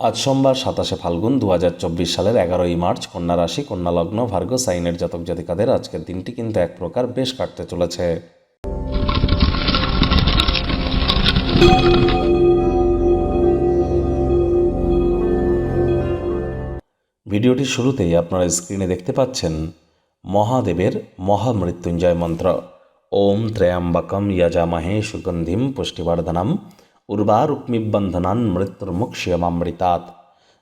আজ সোমবার সাতাশে ফাল্গুন দু হাজার চব্বিশ সালের এগারোই মার্চ, কন্যা রাশি, কন্যা লগ্ন, ভার্গ, সাইনের জাতক জাতিকাদের আজকের দিনটি কিন্তু এক প্রকার বেশ কাটতে চলেছে। ভিডিওটির শুরুতেই আপনারা স্ক্রিনে দেখতে পাচ্ছেন মহাদেবের মহামৃত্যুঞ্জয় মন্ত্র। ওম ত্রয়াম্বকম যজামহে সুগন্ধিম পুষ্টিবর্ধনম। উর্বারুক্মিবন্ধনান মৃত্যুর্মুক্ষিয়মামৃতাৎ।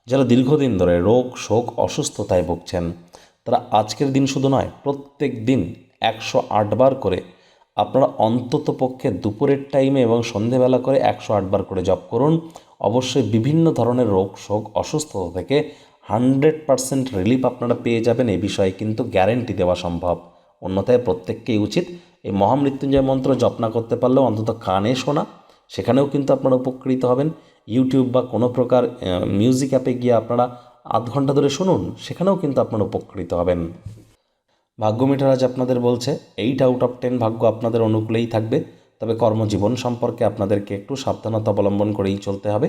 যারা দীর্ঘদিন ধরে রোগ, শোক, অসুস্থতায় ভুগছেন, তারা আজকের দিন শুধু নয়, প্রত্যেক দিন একশো আটবার করে আপনারা অন্তত পক্ষে দুপুরের টাইমে এবং সন্ধেবেলা করে একশো আটবার করে জপ করুন। অবশ্যই বিভিন্ন ধরনের রোগ, শোক, অসুস্থতা থেকে হান্ড্রেড পারসেন্ট রিলিফ আপনারা পেয়ে যাবেন এই বিষয়ে কিন্তু গ্যারেন্টি দেওয়া সম্ভব। অন্যথায় প্রত্যেককেই উচিত এই মহামৃত্যুঞ্জয় মন্ত্র জপ না করতে পারলেও অন্তত কানে শোনা সেখানেও কিন্তু আপনারা উপকৃত হবেন। ইউটিউব বা কোনো প্রকার মিউজিক অ্যাপে গিয়ে আপনারা আধ ঘণ্টা ধরে শুনুন, সেখানেও কিন্তু আপনারা উপকৃত হবেন। ভাগ্য মিটার আজ আপনাদের বলছে এইট আউট অফ টেন ভাগ্য আপনাদের অনুকূলেই থাকবে। তবে কর্মজীবন সম্পর্কে আপনাদেরকে একটু সাবধানতা অবলম্বন করেই চলতে হবে।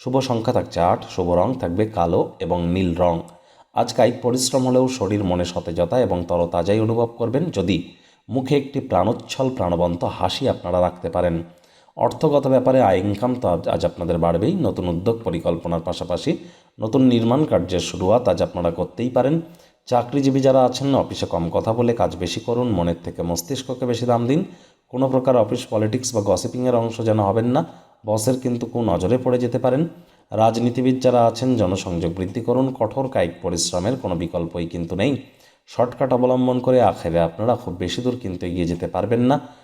শুভ সংখ্যা থাকছে আট, শুভ রং থাকবে কালো এবং নীল রং। আজ কায়িক পরিশ্রম হলেও শরীর মনে সতেজতা এবং তরতাজাই অনুভব করবেন। যদি মুখে একটি প্রাণোচ্ছল, প্রাণবন্ত হাসি আপনারা রাখতে পারেন। অর্থগত ব্যাপারে আয় ইনকাম তো আজ- আপনাদের বাড়বেই। নতুন উদ্যোগ পরিকল্পনার পাশাপাশি নতুন নির্মাণ কার্যের শুরুয়াত আজ আপনারা করতেই পারেন। চাকরিজীবী যারা আছেন, অফিসে কম কথা বলে কাজ বেশি করুন, মনের থেকে মস্তিষ্ককে বেশি দাম দিন। কোনো প্রকার অফিস পলিটিক্স বা গসিপিংয়ের অংশ যেন হবেন না, বসের কিন্তু কোন নজরে পড়ে যেতে পারেন। রাজনীতিবিদ যারা আছেন, জনসংযোগ বৃদ্ধি করুন, কঠোর কায়িক পরিশ্রমের কোনো বিকল্পই কিন্তু নেই। শর্টকাট অবলম্বন করে আখেরে আপনারা খুব বেশি দূর কিন্তু এগিয়ে যেতে পারবেন না।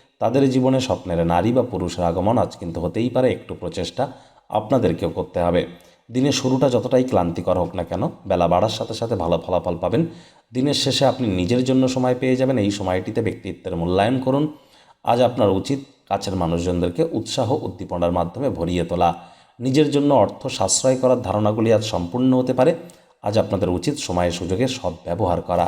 তাদের জীবনে স্বপ্নের নারী বা পুরুষের আগমন আজ কিন্তু হতেই পারে একটু প্রচেষ্টা আপনাদেরকেও করতে হবে। দিনের শুরুটা যতটাই ক্লান্তিকর হোক না কেন, বেলা বাড়ার সাথে সাথে ভালো ফলাফল পাবেন। দিনের শেষে আপনি নিজের জন্য সময় পেয়ে যাবেন, এই সময়টিতে ব্যক্তিত্বের মূল্যায়ন করুন। আজ আপনার উচিত কাছের মানুষজনদেরকে উৎসাহ উদ্দীপনার মাধ্যমে ভরিয়ে তোলা। নিজের জন্য অর্থ সাশ্রয় করার ধারণাগুলি আজ সম্পূর্ণ হতে পারে। আজ আপনাদের উচিত সময়ের সুযোগের সদ্ব্যবহার করা।